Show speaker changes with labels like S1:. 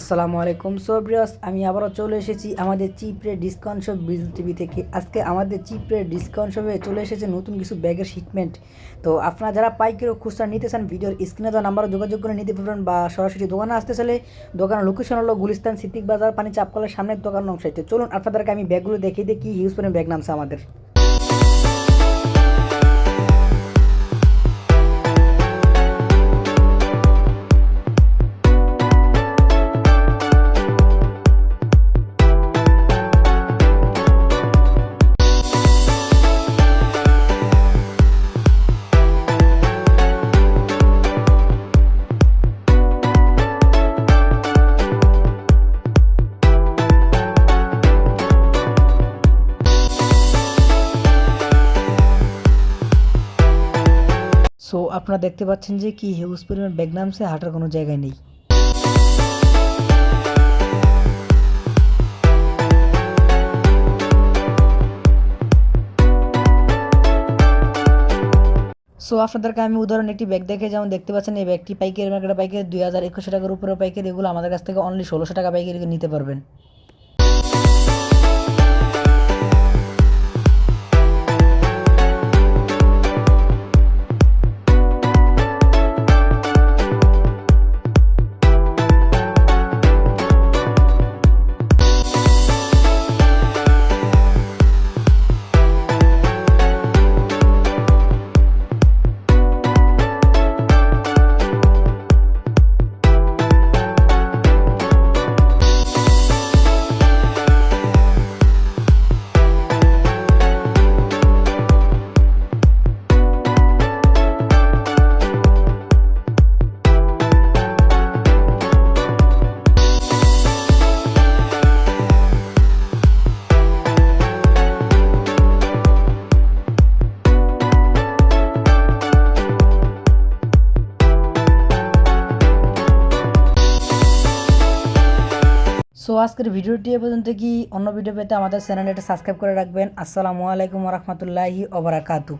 S1: আসসালামু আলাইকুম। সোব্রিয়াস আমি আবারও চলে এসেছি আমাদের চিপরে ডিসকাউন্ট শপ বিজনেস টিভি থেকে। আজকে আমাদের চিপরে ডিসকাউন্ট শপে চলে এসেছে নতুন কিছু ব্যাগের শিটমেন্ট তো আপনারা যারা পাইকারি খুচরা নিতে চান, ভিডিওর স্ক্রিনে দেওয়া নাম্বারে যোগাযোগ করে নিতে পারবেন বা সরাসরি দোকানে আসতে চাইলে দোকানের লোকেশন হলো গুলিস্তান সিদ্দিক বাজার পানি চাপকলের সামনের দোকান অংশে। চলুন, আপনাদেরকে আমি ব্যাগগুলো দেখিয়ে দিই, কী হিউজ পরিমাণ ব্যাগ নামছে আমাদের। সো আপনারা দেখতে পাচ্ছেন যে কি হিউজ পরিমাণ ব্যাগ হাঁটার কোনো জায়গায় নেই। সো আপনাদেরকে আমি উদাহরণ একটি ব্যাগ দেখে, যেমন দেখতে পাচ্ছেন, এই ব্যাগটি পাইকারি মার্কেটে পাইকারি দুই হাজার একুশশো টাকার উপরে পাইকারি, এগুলো আমাদের কাছ থেকে অনলি ষোলোশো টাকা পাইকারি নিতে পারবেন। সো আজকের ভিডিওটি এ পর্যন্ত কি? অন্য ভিডিও পেতে আমাদের চ্যানেলটা সাবস্ক্রাইব করে রাখবেন। আসসালামু আলাইকুম রহমতুল্লাহি ওবরাকাতু